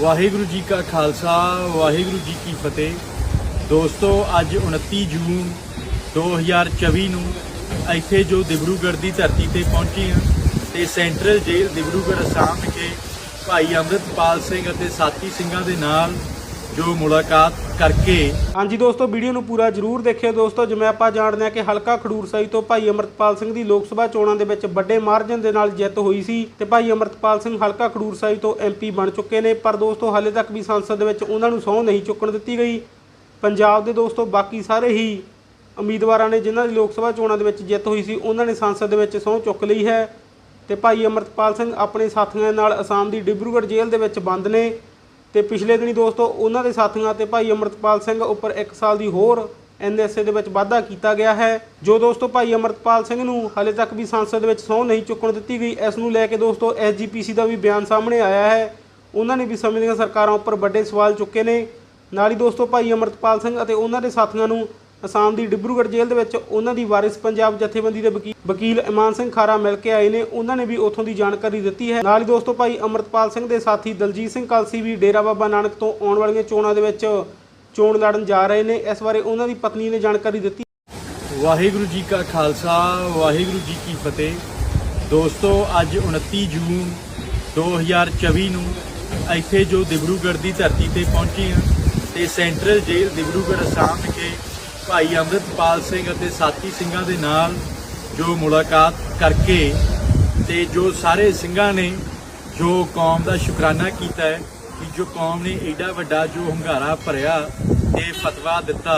ਵਾਹਿਗੁਰੂ ਜੀ ਕਾ ਖਾਲਸਾ, ਵਾਹਿਗੁਰੂ ਜੀ ਕੀ ਫਤਿਹ। ਦੋਸਤੋ, ਅੱਜ 29 ਜੂਨ 2024 ਨੂੰ ਇੱਥੇ ਜੋ ਦਿਬਰੂਗੜ੍ਹ ਦੀ ਧਰਤੀ ਤੇ ਪਹੁੰਚੇ ਹਾਂ ਤੇ ਸੈਂਟਰਲ ਜੇਲ੍ਹ ਦਿਬਰੂਗੜ੍ਹ ਅਸਾਮ ਵਿਖੇ ਭਾਈ ਅੰਮ੍ਰਿਤਪਾਲ ਸਿੰਘ ਅਤੇ ਸਾਥੀ ਸਿੰਘਾਂ ਦੇ ਨਾਲ ਜੋ ਮੁਲਾਕਾਤ ਕਰਕੇ ਹਾਂਜੀ ਦੋਸਤੋ, ਵੀਡੀਓ ਨੂੰ ਪੂਰਾ ਜਰੂਰ ਦੇਖਿਓ ਦੋਸਤੋ। ਜਿਵੇਂ ਆਪਾਂ ਜਾਣਦੇ ਹਾਂ ਕਿ ਹਲਕਾ ਖਡੂਰ ਸਾਹਿਬ ਤੋਂ ਭਾਈ ਅਮਰਤਪਾਲ ਸਿੰਘ ਦੀ ਲੋਕ ਸਭਾ ਚੋਣਾਂ ਦੇ ਵਿੱਚ ਵੱਡੇ ਮਾਰਜਨ ਦੇ ਨਾਲ ਜਿੱਤ ਹੋਈ ਸੀ ਤੇ ਭਾਈ ਅਮਰਤਪਾਲ ਸਿੰਘ ਹਲਕਾ ਖਡੂਰ ਸਾਹਿਬ ਤੋਂ ਐਮਪੀ ਬਣ ਚੁੱਕੇ ਨੇ। ਪਰ ਦੋਸਤੋ, ਹਾਲੇ ਤੱਕ ਵੀ ਸੰਸਦ ਦੇ ਵਿੱਚ ਉਹਨਾਂ ਨੂੰ ਸਹੁੰ ਨਹੀਂ ਚੁੱਕਣ ਦਿੱਤੀ ਗਈ। ਪੰਜਾਬ ਦੇ ਦੋਸਤੋ, ਬਾਕੀ ਸਾਰੇ ਹੀ ਉਮੀਦਵਾਰਾਂ ਨੇ ਜਿਨ੍ਹਾਂ ਦੀ ਲੋਕ ਸਭਾ ਚੋਣਾਂ ਦੇ ਵਿੱਚ ਜਿੱਤ ਹੋਈ ਸੀ, ਉਹਨਾਂ ਨੇ ਸੰਸਦ ਦੇ ਵਿੱਚ ਸਹੁੰ ਚੁੱਕ ਲਈ ਹੈ। ਤੇ ਭਾਈ ਅਮਰਤਪਾਲ ਸਿੰਘ ਆਪਣੇ ਸਾਥੀਆਂ ਨਾਲ ਅਸਾਮ ਦੀ ਡਿਬਰੂਗੜ੍ਹ ਜੇਲ੍ਹ ਦੇ ਵਿੱਚ ਬੰਦ ਨੇ। ਤੇ ਪਿਛਲੇ ਦਿਨੀ ਦੋਸਤੋ, ਉਹਨਾਂ ਦੇ ਸਾਥੀਆਂ ਤੇ ਭਾਈ ਅਮਰਤਪਾਲ ਸਿੰਘ ਉੱਪਰ 1 ਸਾਲ ਦੀ ਹੋਰ ਐਨਐਸਏ ਦੇ ਵਿੱਚ ਵਾਧਾ ਕੀਤਾ ਗਿਆ ਹੈ। ਜੋ ਦੋਸਤੋ ਭਾਈ ਅਮਰਤਪਾਲ ਸਿੰਘ ਨੂੰ ਹਾਲੇ ਤੱਕ ਵੀ ਸੰਸਦ ਵਿੱਚ ਸਹੁੰ ਨਹੀਂ ਚੁੱਕਣ ਦਿੱਤੀ ਗਈ, ਇਸ ਨੂੰ ਲੈ ਕੇ ਦੋਸਤੋ ਐਸਜੀਪੀਸੀ ਦਾ ਵੀ ਬਿਆਨ ਸਾਹਮਣੇ ਆਇਆ ਹੈ। ਉਹਨਾਂ ਨੇ ਵੀ ਸਮੇਂ ਦੀਆਂ ਸਰਕਾਰਾਂ ਉੱਪਰ ਵੱਡੇ ਸਵਾਲ ਚੁੱਕੇ ਨੇ। ਨਾਲ ਹੀ ਦੋਸਤੋ ਭਾਈ ਅਮਰਤਪਾਲ ਸਿੰਘ ਅਤੇ ਉਹਨਾਂ ਦੇ ਸਾਥੀਆਂ ਨੂੰ ਅਸਾਮ ਦੀ ਡਿਬਰੂਗੜ੍ਹ ਜੇਲ੍ਹ ਦੇ ਵਿੱਚ ਉਹਨਾਂ ਦੀ ਵਾਰਿਸ ਪੰਜਾਬ ਜਥੇਬੰਦੀ ਦੇ ਵਕੀ- ਵਕੀਲ ਇਮਾਨ ਸਿੰਘ ਖਾਰਾ ਮਿਲ ਕੇ ਆਏ ਨੇ। ਉਹਨਾਂ ਨੇ ਵੀ ਉੱਥੋਂ ਦੀ ਜਾਣਕਾਰੀ ਦਿੱਤੀ ਹੈ। ਨਾਲ ਹੀ ਦੋਸਤੋ ਭਾਈ ਅਮਰਤਪਾਲ ਸਿੰਘ ਦੇ ਸਾਥੀ ਦਲਜੀਤ ਸਿੰਘ ਕਲਸੀ ਵੀ ਡੇਰਾ ਬਾਬਾ ਨਾਨਕ ਤੋਂ ਆਉਣ ਵਾਲੀਆਂ ਚੋਣਾਂ ਦੇ ਵਿੱਚ ਚੋਣ ਲੜਨ ਜਾ ਰਹੇ ਨੇ। ਇਸ ਬਾਰੇ ਉਹਨਾਂ ਦੀ ਪਤਨੀ ਨੇ ਜਾਣਕਾਰੀ ਦਿੱਤੀ। ਵਾਹਿਗੁਰੂ ਜੀ ਕਾ ਖਾਲਸਾ, ਵਾਹਿਗੁਰੂ ਜੀ ਕੀ ਫਤਿਹ। ਦੋਸਤੋ, ਅੱਜ 29 ਜੂਨ 2024 ਨੂੰ ਇੱਥੇ ਜੋ ਦਿਬਰੂਗੜ੍ਹ ਦੀ ਧਰਤੀ ਤੇ ਪਹੁੰਚੇ ਹਾਂ, ਤੇ ਸੈਂਟਰਲ ਜੇਲ੍ਹ ਦਿਬਰੂਗੜ੍ਹ ਅਸਾਮ ਵਿਖੇ ਭਾਈ ਅੰਮ੍ਰਿਤਪਾਲ ਸਿੰਘ ਅਤੇ ਸਾਥੀ ਸਿੰਘਾਂ ਦੇ ਨਾਲ ਜੋ ਮੁਲਾਕਾਤ ਕਰਕੇ ਤੇ ਜੋ ਸਾਰੇ ਸਿੰਘਾਂ ਨੇ ਜੋ ਕੌਮ ਦਾ ਸ਼ੁਕਰਾਨਾ ਕੀਤਾ ਹੈ ਕਿ ਜੋ ਕੌਮ ਨੇ ਐਡਾ ਵੱਡਾ ਜੋ ਹੰਗਾਰਾ ਭਰਿਆ ਤੇ ਫਤਵਾ ਦਿੱਤਾ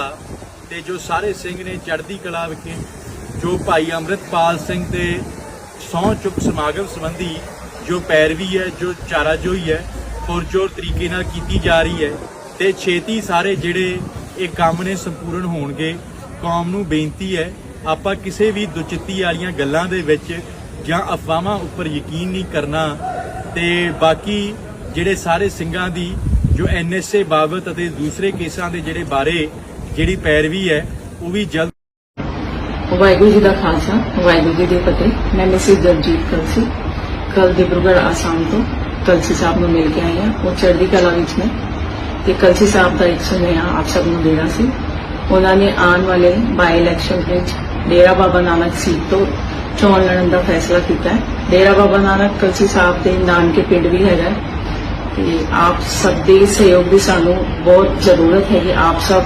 ਤੇ ਜੋ ਸਾਰੇ ਸਿੰਘ ਨੇ ਚੜ੍ਹਦੀ ਕਲਾ ਵਿਖੇ ਜੋ ਭਾਈ ਅੰਮ੍ਰਿਤਪਾਲ ਸਿੰਘ ਦੇ ਸਹੁੰ ਚੁੱਕ ਸਮਾਗਮ ਸੰਬੰਧੀ ਜੋ ਪੈਰਵੀ ਹੈ, ਜੋ ਚਾਰਾਜੋਈ ਹੈ, ਪੁਰਜੋਰ ਤਰੀਕੇ ਨਾਲ ਕੀਤੀ ਜਾ ਰਹੀ ਹੈ ਤੇ ਛੇਤੀ ਸਾਰੇ ਜਿਹੜੇ ਇਹ ਕੰਮ ਨੇ ਸੰਪੂਰਨ ਹੋਣਗੇ। ਕੌਮ ਨੂੰ ਬੇਨਤੀ ਹੈ, ਆਪਾਂ ਕਿਸੇ ਵੀ ਦੁਚਿੱਤੀ ਵਾਲੀਆਂ ਗੱਲਾਂ ਦੇ ਵਿੱਚ ਜਾਂ ਅਫਵਾਹਾਂ ਉੱਪਰ ਯਕੀਨ ਨਹੀਂ ਕਰਨਾ। ਤੇ ਬਾਕੀ ਜਿਹੜੇ ਸਾਰੇ ਸਿੰਘਾਂ ਦੀ, ਜੋ ਐਨਐਸਏ ਬਾਬਤ ਅਤੇ ਦੂਸਰੇ ਕੇਸਾਂ ਦੇ ਜਿਹੜੇ ਬਾਰੇ ਜਿਹੜੀ ਪੈਰਵੀ ਹੈ, ਉਹ ਵੀ ਜਲਦ ਵਾਹਿਗੁਰੂ ਜੀ ਦਾ ਖਾਲਸਾ, ਵਾਹਿਗੁਰੂ ਜੀ ਦੀ ਫਤਿਹ। ਮੈਂ ਮਿਸਿਸ ਜਗਜੀਤ ਕਲਸੀ ਕੱਲ ਦਿਬਰੂਗੜ੍ਹ ਆਸਾਮ ਤੋਂ ਕਲਸੀ ਸਾਹਿਬ ਨੂੰ ਮਿਲ ਕੇ ਆਈ ਹਾਂ। ਉਹ ਚੜ੍ਹਦੀ ਕਲਾ ਵਿੱਚ ਨੇ। ਤੇ ਕਲਸੀ ਸਾਹਿਬ ਦਾ ਇੱਕ ਸੁਨੇਹਾ ਆਪ ਸਭ ਨੂੰ ਦੇਣਾ ਸੀ। ਉਹਨਾਂ ਨੇ ਆਉਣ ਵਾਲੇ ਬਾਈ ਇਲੈਕਸ਼ਨ ਵਿੱਚ ਡੇਰਾ ਬਾਬਾ ਨਾਨਕ ਸੀਟ ਤੋਂ ਚੋਣ ਲੜਨ ਦਾ ਫੈਸਲਾ ਕੀਤਾ ਹੈ। ਡੇਰਾ ਬਾਬਾ ਨਾਨਕ ਕਲਸੀ ਸਾਹਿਬ ਦੇ ਨਾਨਕੇ ਪਿੰਡ ਵੀ ਹੈਗਾ ਤੇ ਆਪ ਸਭ ਦੇ ਸਹਿਯੋਗ ਦੀ ਸਾਨੂੰ ਬਹੁਤ ਜ਼ਰੂਰਤ ਹੈ ਕਿ ਆਪ ਸਭ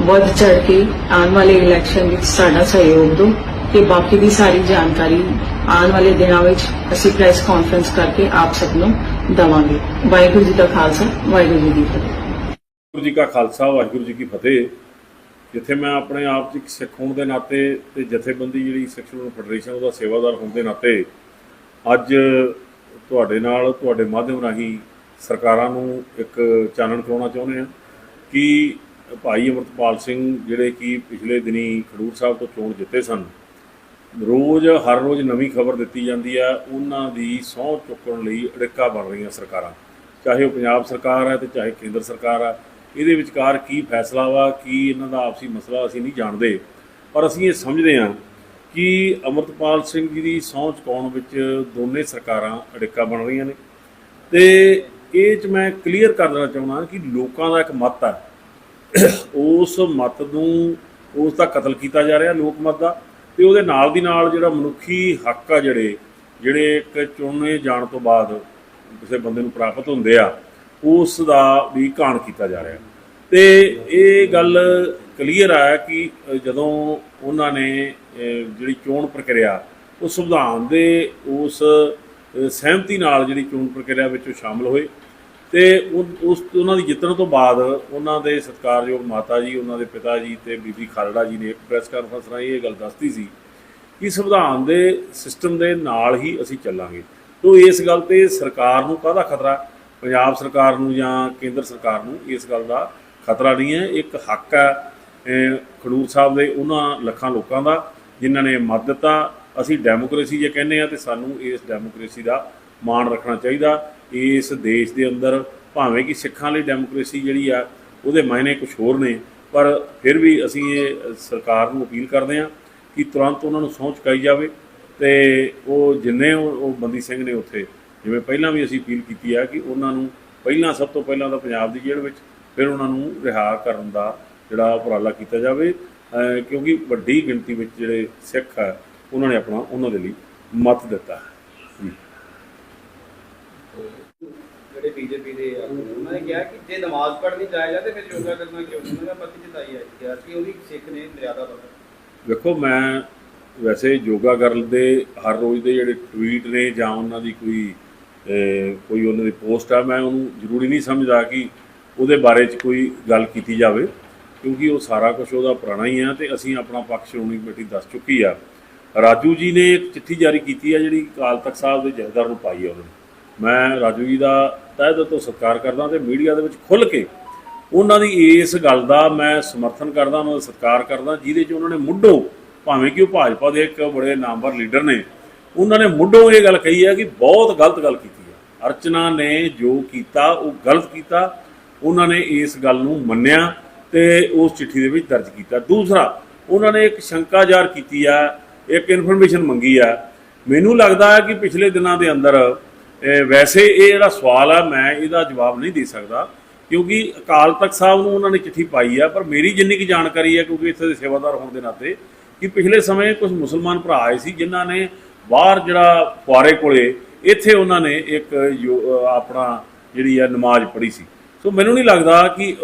ਵੱਧ ਚੜ ਕੇ ਆਉਣ ਵਾਲੇ ਇਲੈਕਸ਼ਨ ਵਿੱਚ ਸਾਡਾ ਸਹਿਯੋਗ ਦਿਓ ਤੇ ਬਾਕੀ ਦੀ ਸਾਰੀ ਜਾਣਕਾਰੀ ਆਉਣ ਵਾਲੇ ਦਿਨਾਂ ਵਿੱਚ ਅਸੀਂ ਪ੍ਰੈਸ ਕਾਨਫਰੰਸ ਕਰਕੇ ਆਪ ਸਭ ਨੂੰ ਦਵਾਂਗੇ। ਵਾਹਿਗੁਰੂ ਜੀ ਦਾ ਖਾਲਸਾ, ਵਾਹਿਗੁਰੂ ਜੀ ਦੀ ਫਤਿਹ। ਵਾਹਿਗੁਰੂ ਜੀ ਕਾ ਖਾਲਸਾ, ਵਾਹਿਗੁਰੂ ਜੀ ਕੀ ਫਤਿਹ। ਜਿੱਥੇ ਮੈਂ ਆਪਣੇ ਆਪ 'ਚ ਇੱਕ ਸਿੱਖ ਹੋਣ ਦੇ ਨਾਤੇ ਤੇ ਜਥੇਬੰਦੀ ਜਿਹੜੀ ਸੈਕਸ਼ਨਲ ਫੈਡਰੇਸ਼ਨ ਉਹਦਾ ਸੇਵਾਦਾਰ ਹੋਣ ਦੇ ਨਾਤੇ ਅੱਜ ਤੁਹਾਡੇ ਨਾਲ, ਤੁਹਾਡੇ ਮਾਧਿਅਮ ਰਾਹੀਂ ਸਰਕਾਰਾਂ ਨੂੰ ਇੱਕ ਚਾਨਣ ਕਰਾਉਣਾ ਚਾਹੁੰਦੇ ਹਾਂ ਕਿ ਭਾਈ ਅਮਰਤਪਾਲ ਸਿੰਘ ਜਿਹੜੇ ਕਿ ਪਿਛਲੇ ਦਿਨੀ ਖਡੂਰ ਸਾਹਿਬ ਤੋਂ ਚੋਣ ਜਿੱਤੇ ਸਨ ਰੋਜ਼, ਹਰ ਰੋਜ਼ ਨਵੀਂ ਖਬਰ ਦਿੱਤੀ ਜਾਂਦੀ ਆ, ਉਹਨਾਂ ਦੀ ਸਹੁੰ ਚੁੱਕਣ ਲਈ ਅੜਿੱਕਾ ਬਣ ਰਹੀਆਂ ਸਰਕਾਰਾਂ। ਚਾਹੇ ਉਹ ਪੰਜਾਬ ਸਰਕਾਰ ਹੈ ਤੇ ਚਾਹੇ ਕੇਂਦਰ ਸਰਕਾਰ ਆ, ਇਹਦੇ ਵਿਚਕਾਰ ਕੀ ਫੈਸਲਾ ਵਾ, ਕੀ ਇਹਨਾਂ ਦਾ ਆਪਸੀ ਮਸਲਾ ਅਸੀਂ ਨਹੀਂ ਜਾਣਦੇ। ਪਰ ਅਸੀਂ ਇਹ ਸਮਝਦੇ ਹਾਂ ਕਿ ਅਮਰਤਪਾਲ ਸਿੰਘ ਜੀ ਦੀ ਸਹੁੰ ਚੁਕਾਉਣ ਵਿੱਚ ਦੋਨੇ ਸਰਕਾਰਾਂ ਅੜਿੱਕਾ ਬਣ ਰਹੀਆਂ ਨੇ। ਤੇ ਇਹ ਚ ਮੈਂ ਕਲੀਅਰ ਕਰ ਦੇਣਾ ਚਾਹੁੰਦਾ ਕਿ ਲੋਕਾਂ ਦਾ ਇੱਕ ਮਤ ਹੈ ਉਸ ਮਤ ਨੂੰ, ਉਸ ਦਾ ਕਤਲ ਕੀਤਾ ਜਾ ਰਿਹਾ ਲੋਕ ਮਤ ਦਾ। ਤੇ ਉਹਦੇ ਨਾਲ ਦੀ ਨਾਲ ਜਿਹੜਾ ਮਨੁੱਖੀ ਹੱਕ ਆ ਜਿਹੜੇ ਜਿਹੜੇ ਇੱਕ ਚੁਣੇ ਜਾਣ ਤੋਂ ਬਾਅਦ ਕਿਸੇ ਬੰਦੇ ਨੂੰ ਪ੍ਰਾਪਤ ਹੁੰਦੇ ਆ, ਉਸ ਦਾ ਵੀ ਘਾਣ ਕੀਤਾ ਜਾ ਰਿਹਾ। ਤੇ ਇਹ ਗੱਲ ਕਲੀਅਰ ਆ ਕਿ ਜਦੋਂ ਉਹਨਾਂ ਨੇ ਜਿਹੜੀ ਚੋਣ ਪ੍ਰਕਿਰਿਆ, ਉਹ ਸੰਵਿਧਾਨ ਦੇ ਉਸ ਸਹਿਮਤੀ ਨਾਲ ਜਿਹੜੀ ਚੋਣ ਪ੍ਰਕਿਰਿਆ ਵਿੱਚ ਉਹ ਸ਼ਾਮਲ ਹੋਏ। ਤੇ ਉਹ- ਉਸ ਉਹਨਾਂ ਦੀ ਜਿੱਤਣ ਤੋਂ ਬਾਅਦ ਉਹਨਾਂ ਦੇ ਸਤਿਕਾਰਯੋਗ ਮਾਤਾ ਜੀ, ਉਹਨਾਂ ਦੇ ਪਿਤਾ ਜੀ ਤੇ ਬੀਬੀ ਖਾਲੜਾ ਜੀ ਨੇ ਇੱਕ ਪ੍ਰੈਸ ਕਾਨਫਰੰਸ ਰਾਹੀਂ ਇਹ ਗੱਲ ਦੱਸਤੀ ਸੀ ਕਿ ਸੰਵਿਧਾਨ ਦੇ ਸਿਸਟਮ ਦੇ ਨਾਲ ਹੀ ਅਸੀਂ ਚੱਲਾਂਗੇ। ਤੋਂ ਇਸ ਗੱਲ ਤੇ ਸਰਕਾਰ ਨੂੰ ਕਾਹਦਾ ਖਤਰਾ? ਪੰਜਾਬ ਸਰਕਾਰ ਨੂੰ ਜਾਂ ਕੇਂਦਰ ਸਰਕਾਰ ਨੂੰ ਇਸ ਗੱਲ ਦਾ ਖਤਰਾ ਨਹੀਂ ਹੈ। ਇੱਕ ਹੱਕ ਹੈ ਖਡੂਰ ਸਾਹਿਬ ਦੇ ਉਹਨਾਂ ਲੱਖਾਂ ਲੋਕਾਂ ਦਾ ਜਿਨ੍ਹਾਂ ਨੇ ਮਤ ਦਿੱਤਾ। ਅਸੀਂ ਡੈਮੋਕ੍ਰੇਸੀ ਜੇ ਕਹਿੰਦੇ ਆ ਤੇ ਸਾਨੂੰ ਇਸ ਡੈਮੋਕ੍ਰੇਸੀ ਦਾ ਮਾਣ ਰੱਖਣਾ ਚਾਹੀਦਾ। ਇਸ ਦੇਸ਼ ਦੇ ਅੰਦਰ ਭਾਵੇਂ ਕਿ ਸਿੱਖਾਂ ਲਈ ਡੈਮੋਕ੍ਰੇਸੀ ਜਿਹੜੀ ਆ, ਉਹਦੇ ਮਾਇਨੇ ਕੁਝ ਹੋਰ ਨੇ, ਪਰ ਫਿਰ ਵੀ ਅਸੀਂ ਇਹ ਸਰਕਾਰ ਨੂੰ ਅਪੀਲ ਕਰਦੇ ਹਾਂ ਕਿ ਤੁਰੰਤ ਉਹਨਾਂ ਨੂੰ ਸਹੁੰ ਚੁਕਾਈ ਜਾਵੇ ਤੇ ਉਹ ਜਿੰਨੇ ਉਹ ਬੰਦੀ ਸਿੰਘ ਨੇ ਉੱਥੇ, ਜਿਵੇਂ ਪਹਿਲਾਂ ਵੀ ਅਸੀਂ ਅਪੀਲ ਕੀਤੀ ਆ ਕਿ ਉਹਨਾਂ ਨੂੰ ਪਹਿਲਾਂ ਸਭ ਤੋਂ ਪਹਿਲਾਂ ਤਾਂ ਪੰਜਾਬ ਦੀ ਜੇਲ੍ਹ ਵਿੱਚ ਫਿਰ ਉਹਨਾਂ ਨੂੰ ਰਿਹਾ ਕਰਨ ਦਾ ਜਿਹੜਾ ਉਪਰਾਲਾ ਕੀਤਾ ਜਾਵੇ ਕਿਉਂਕਿ ਵੱਡੀ ਗਿਣਤੀ ਵਿੱਚ ਜਿਹੜੇ ਸਿੱਖ ਹੈ ਉਹਨਾਂ ਨੇ ਆਪਣਾ, ਉਹਨਾਂ ਦੇ ਲਈ ਮਤ ਦਿੱਤਾ ਹੈ। ਜਿਹੜੇ ਬੀਜੇਪੀ ਦੇ ਆ ਉਹਨਾਂ ਨੇ ਕਿਹਾ ਕਿ ਜੇ ਨਮਾਜ਼ ਪੜ੍ਹਨੀ ਜਾਇਜ਼ ਆ ਤੇ ਫਿਰ ਯੋਗਾ ਕਰਨਾ ਕਿਉਂ ਉਹਨਾਂ ਦਾ ਪਤੀ ਜਤਾਈ ਹੈ ਕਿਹਾ ਕਿ ਉਹਦੀ ਸਿੱਖ ਨੇ ਮਰਿਆਦਾ ਬਦਲ ਵੇਖੋ ਮੈਂ ਵੈਸੇ ਯੋਗਾ ਕਰਨ ਦੇ ਹਰ ਰੋਜ਼ ਦੇ ਜਿਹੜੇ ਟਵੀਟ ਨੇ ਜਾਂ ਉਹਨਾਂ ਦੀ ਕੋਈ ਅਹ, ਕੋਈ ਉਹਨਾਂ ਦੀ ਪੋਸਟ ਆ ਮੈਂ ਉਹਨੂੰ ਜ਼ਰੂਰੀ ਨਹੀਂ ਸਮਝਦਾ ਕਿ ਉਹਦੇ ਬਾਰੇ 'ਚ ਕੋਈ ਗੱਲ ਕੀਤੀ ਜਾਵੇ ਕਿਉਂਕਿ ਉਹ ਸਾਰਾ ਕੁਝ ਉਹਦਾ ਪੁਰਾਣਾ ਹੀ ਆ ਤੇ ਅਸੀਂ ਆਪਣਾ ਪੱਖ ਸ਼੍ਰੋਮਣੀ ਕਮੇਟੀ ਦੱਸ ਚੁੱਕੀ ਆ। ਰਾਜੂ ਜੀ ਨੇ ਇੱਕ ਚਿੱਠੀ ਜਾਰੀ ਕੀਤੀ ਆ ਜਿਹੜੀ ਅਕਾਲ ਤਖਤ ਸਾਹਿਬ ਦੇ ਜਥੇਦਾਰ ਨੂੰ ਪਾਈ ਆ ਉਹਨਾਂ ਨੇ ਮੈਂ ਰਾਜੂ ਜੀ ਦਾ ਤਹਿ ਦਿਲ ਤੋਂ ਸਤਿਕਾਰ ਕਰਦਾ ਤੇ ਮੀਡੀਆ ਦੇ ਵਿੱਚ ਖੁੱਲ੍ਹ ਕੇ ਉਹਨਾਂ ਦੀ ਇਸ ਗੱਲ ਦਾ ਮੈਂ ਸਮਰਥਨ ਕਰਦਾ, ਉਹਨਾਂ ਦਾ ਸਤਿਕਾਰ ਕਰਦਾ, ਜਿਹਦੇ 'ਚ ਉਹਨਾਂ ਨੇ ਮੁੱਢੋਂ ਭਾਵੇਂ ਕਿ ਉਹ ਭਾਜਪਾ ਦੇ ਇੱਕ ਬੜੇ ਨਾਮਵਰ ਲੀਡਰ ਨੇ, ਉਹਨਾਂ ਨੇ ਮੁੱਢੋਂ ਇਹ ਗੱਲ ਕਹੀ ਹੈ ਕਿ ਬਹੁਤ ਗਲਤ ਗੱਲ ਕੀਤੀ ਹੈ। ਅਰਚਨਾ ਨੇ ਜੋ ਕੀਤਾ, ਉਹ ਗਲਤ ਕੀਤਾ, ਉਹਨਾਂ ਨੇ ਇਸ ਗੱਲ ਨੂੰ ਮੰਨਿਆ ਤੇ ਉਸ ਚਿੱਠੀ ਦੇ ਵਿੱਚ ਦਰਜ ਕੀਤਾ। ਦੂਸਰਾ, ਉਹਨਾਂ ਨੇ ਇੱਕ ਸ਼ੰਕਾ ਜ਼ਾਹਰ ਕੀਤੀ ਆ ਇੱਕ ਇਨਫੋਰਮੇਸ਼ਨ ਮੰਗੀ ਆ ਮੈਨੂੰ ਲੱਗਦਾ ਹੈ ਕਿ ਪਿਛਲੇ ਦਿਨਾਂ ਦੇ ਅੰਦਰ ਵੈਸੇ ਇਹ ਜਿਹੜਾ ਸਵਾਲ ਆ, ਮੈਂ ਇਹਦਾ ਜਵਾਬ ਨਹੀਂ ਦੇ ਸਕਦਾ, ਕਿਉਂਕਿ ਅਕਾਲ ਤਖਤ ਸਾਹਿਬ ਨੂੰ ਉਹਨਾਂ ਨੇ ਚਿੱਠੀ ਪਾਈ ਆ, ਪਰ ਮੇਰੀ ਜਿੰਨੀ ਕੀ ਜਾਣਕਾਰੀ ਹੈ ਕਿਉਂਕਿ ਇੱਥੇ ਦੇ ਸੇਵਾਦਾਰ ਹੋਣ ਦੇ ਨਾਤੇ, ਕਿ ਪਿਛਲੇ ਸਮੇਂ ਕੁਝ ਮੁਸਲਮਾਨ ਭਰਾ ਆਏ ਸੀ, ਜਿਨ੍ਹਾਂ ਨੇ ਬਾਹਰ ਜਿਹੜਾ ਫੁਆਰੇ ਕੋਲੇ, ਇੱਥੇ ਉਹਨਾਂ ਨੇ ਇੱਕ ਯੋ- ਆਪਣਾ ਜਿਹੜੀ ਆ ਨਮਾਜ਼ ਪੜ੍ਹੀ ਸੀ। ਸੋ ਮੈਨੂੰ ਨਹੀਂ ਲੱਗਦਾ ਕਿ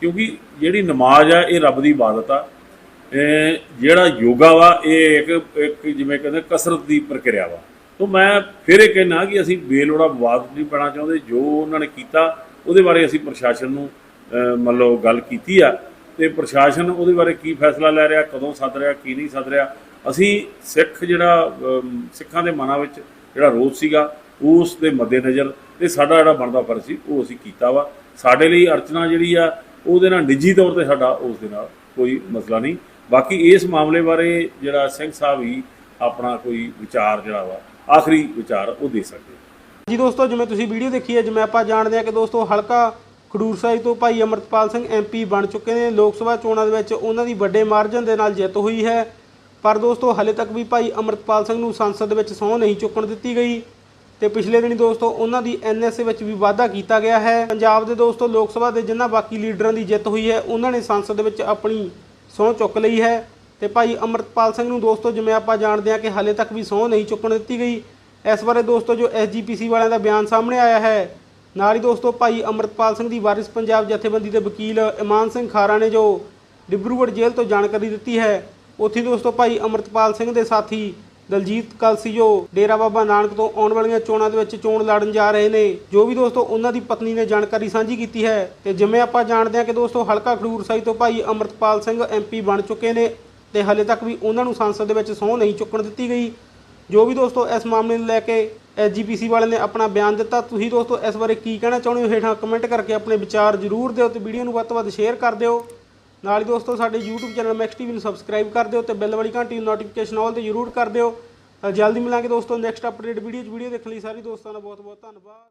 ਕਿਉਂਕਿ ਜਿਹੜੀ ਨਮਾਜ਼ ਆ, ਇਹ ਰੱਬ ਦੀ ਇਬਾਦਤ ਆ। ਜਿਹੜਾ ਯੋਗਾ ਵਾ, ਇਹ ਇੱਕ ਇੱਕ ਜਿਵੇਂ ਕਹਿੰਦੇ ਕਸਰਤ ਦੀ ਪ੍ਰਕਿਰਿਆ ਵਾ। ਤੋਂ ਮੈਂ ਫਿਰ ਇਹ ਕਹਿਣਾ ਕਿ ਅਸੀਂ ਬੇਲੋੜਾ ਵਿਵਾਦ ਨਹੀਂ ਪੈਣਾ ਚਾਹੁੰਦੇ। ਜੋ ਉਹਨਾਂ ਨੇ ਕੀਤਾ ਉਹਦੇ ਬਾਰੇ ਅਸੀਂ ਪ੍ਰਸ਼ਾਸਨ ਨੂੰ ਅਹ, ਮੰਨ ਲਓ ਗੱਲ ਕੀਤੀ ਆ। ਤੇ ਪ੍ਰਸ਼ਾਸਨ ਉਹਦੇ ਬਾਰੇ ਕੀ ਫੈਸਲਾ ਲੈ ਰਿਹਾ ਕਦੋਂ ਸੱਦ ਰਿਹਾ ਕੀ ਨਹੀਂ ਸੱਦ ਰਿਹਾ। ਅਸੀਂ ਸਿੱਖ ਜਿਹੜਾ ਸਿੱਖਾਂ ਦੇ ਮਨਾਂ ਵਿੱਚ ਜਿਹੜਾ ਰੋਸ ਸੀਗਾ ਉਸ ਦੇ ਮੱਦੇਨਜ਼ਰ ਤੇ ਸਾਡਾ ਜਿਹੜਾ ਬਣਦਾ ਫਰਜ਼ ਸੀ ਉਹ ਅਸੀਂ ਕੀਤਾ ਵਾ। ਸਾਡੇ ਲਈ ਅਰਚਨਾ ਜਿਹੜੀ ਆ ਉਹਦੇ ਨਾਲ ਨਿੱਜੀ ਤੌਰ ਤੇ ਸਾਡਾ ਉਸ ਦੇ ਨਾਲ ਕੋਈ ਮਸਲਾ ਨਹੀਂ। ਬਾਕੀ ਇਸ ਮਾਮਲੇ ਬਾਰੇ ਜਿਹੜਾ ਸਿੰਘ ਸਾਹਿਬ ਹੀ ਆਪਣਾ ਕੋਈ ਵਿਚਾਰ ਜਿਹੜਾ ਵਾ ਆਖਰੀ ਵਿਚਾਰ ਉਹ ਦੇ ਸਕਦੇ ਜੀ ਦੋਸਤੋ, ਜਿਵੇਂ ਤੁਸੀਂ ਵੀਡੀਓ ਦੇਖੀ ਹੈ, ਜਿਵੇਂ ਆਪਾਂ ਜਾਣਦੇ ਹਾਂ ਕਿ ਦੋਸਤੋ ਹਲਕਾ ਖਡੂਰ ਸਾਹਿਬ ਤੋਂ ਭਾਈ ਅਮਰਤਪਾਲ ਸਿੰਘ ਐਮਪੀ ਬਣ ਚੁੱਕੇ ਨੇ। ਲੋਕ ਸਭਾ ਚੋਣਾਂ ਦੇ ਵਿੱਚ ਉਹਨਾਂ ਦੀ ਵੱਡੇ ਮਾਰਜਨ ਦੇ ਨਾਲ ਜਿੱਤ ਹੋਈ ਹੈ। ਪਰ ਦੋਸਤੋ, ਹਲੇ ਤੱਕ ਵੀ ਭਾਈ ਅਮਰਤਪਾਲ ਸਿੰਘ ਨੂੰ ਸੰਸਦ ਵਿੱਚ ਸਹੁੰ ਨਹੀਂ ਚੁੱਕਣ ਦਿੱਤੀ ਗਈ। ਤੇ ਪਿਛਲੇ ਦਿਨੀ ਦੋਸਤੋ, ਉਹਨਾਂ ਦੀ ਐਨਐਸਏ ਵਿੱਚ ਵੀ ਵਾਅਦਾ ਕੀਤਾ ਗਿਆ ਹੈ। ਪੰਜਾਬ ਦੇ ਦੋਸਤੋ, ਲੋਕ ਸਭਾ ਦੇ ਜਿਨ੍ਹਾਂ ਬਾਕੀ ਲੀਡਰਾਂ ਦੀ ਜਿੱਤ ਹੋਈ ਹੈ, ਉਹਨਾਂ ਨੇ ਸੰਸਦ ਵਿੱਚ ਆਪਣੀ ਸਹੁੰ ਚੁੱਕ ਲਈ ਹੈ। ਤੇ ਭਾਈ ਅਮਰਤਪਾਲ ਸਿੰਘ ਨੂੰ ਦੋਸਤੋ ਜਿਵੇਂ ਆਪਾਂ ਜਾਣਦੇ ਹਾਂ ਕਿ ਹਾਲੇ ਤੱਕ ਵੀ ਸਹੁੰ ਨਹੀਂ ਚੁੱਕਣ ਦਿੱਤੀ ਗਈ, ਇਸ ਬਾਰੇ ਦੋਸਤੋ ਜੋ ਐਸਜੀਪੀਸੀ ਵਾਲਿਆਂ ਦਾ ਬਿਆਨ ਸਾਹਮਣੇ ਆਇਆ ਹੈ, ਨਾਲ ਹੀ ਦੋਸਤੋ ਭਾਈ ਅਮਰਤਪਾਲ ਸਿੰਘ ਦੀ ਵਾਰਿਸ ਪੰਜਾਬ ਜਥੇਬੰਦੀ ਦੇ ਵਕੀਲ ਇਮਾਨ ਸਿੰਘ ਖਾਰਾ ਨੇ ਜੋ ਡਿਬਰੂਗੜ੍ਹ ਜੇਲ੍ਹ ਤੋਂ ਜਾਣਕਾਰੀ ਦਿੱਤੀ ਹੈ, ਉੱਥੇ ਦੋਸਤੋ ਭਾਈ ਅਮਰਤਪਾਲ ਸਿੰਘ ਦੇ ਸਾਥੀ ਦਲਜੀਤ ਕਲਸੀ ਜੋ ਡੇਰਾ ਬਾਬਾ ਨਾਨਕ ਤੋਂ ਆਉਣ ਵਾਲੀਆਂ ਚੋਣਾਂ ਦੇ ਵਿੱਚ ਚੋਣ ਲੜਨ ਜਾ ਰਹੇ ਨੇ, ਜੋ ਵੀ ਦੋਸਤੋ ਉਹਨਾਂ ਦੀ ਪਤਨੀ ਨੇ ਜਾਣਕਾਰੀ ਸਾਂਝੀ ਕੀਤੀ ਹੈ, ਤੇ ਜਿਵੇਂ ਆਪਾਂ ਜਾਣਦੇ ਹਾਂ ਕਿ ਦੋਸਤੋ ਹਲਕਾ ਖਡੂਰ ਸਾਹਿਬ ਤੋਂ ਭਾਈ ਅਮਰਤਪਾਲ ਸਿੰਘ ਐਮਪੀ ਬਣ ਚੁੱਕੇ ਨੇ ਤੇ ਹਲੇ ਤੱਕ ਵੀ ਉਹਨਾਂ ਨੂੰ ਸੰਸਦ ਦੇ ਵਿੱਚ ਸਹੁੰ ਨਹੀਂ ਚੁੱਕਣ ਦਿੱਤੀ ਗਈ। ਜੋ ਵੀ ਦੋਸਤੋ, ਇਸ ਮਾਮਲੇ ਨੂੰ ਲੈ ਕੇ ਐਸਜੀਪੀਸੀ ਵਾਲਿਆਂ ਨੇ ਆਪਣਾ ਬਿਆਨ ਦਿੱਤਾ। ਤੁਸੀਂ ਦੋਸਤੋ, ਇਸ ਬਾਰੇ ਕੀ ਕਹਿਣਾ ਚਾਹੁੰਦੇ ਹੋ? ਹੇਠਾਂ ਕਮੈਂਟ ਕਰਕੇ ਆਪਣੇ ਵਿਚਾਰ ਜ਼ਰੂਰ ਦਿਓ ਤੇ ਵੀਡੀਓ ਨੂੰ ਵੱਧ ਤੋਂ ਵੱਧ ਸ਼ੇਅਰ ਕਰ ਦਿਓ। ਨਾਲ ਹੀ ਦੋਸਤੋ, ਸਾਡੇ YouTube ਚੈਨਲ ਮੈਕਸ ਟੀਵੀ ਨੂੰ ਸਬਸਕ੍ਰਾਈਬ ਕਰ ਦਿਓ ਤੇ ਬੈਲ ਵਾਲੀ ਘੰਟੀ ਨੂੰ ਨੋਟੀਫਿਕੇਸ਼ਨ ਆਲ ਤੇ ਜ਼ਰੂਰ ਕਰ ਦਿਓ। ਤਾਂ ਜਲਦੀ ਮਿਲਾਂਗੇ ਦੋਸਤੋ ਨੈਕਸਟ ਅਪਡੇਟ ਵੀਡੀਓ 'ਚ। ਵੀਡੀਓ ਦੇਖਣ ਲਈ ਸਾਰੇ ਦੋਸਤਾਂ ਦਾ ਬਹੁਤ ਬਹੁਤ ਧੰਨਵਾਦ।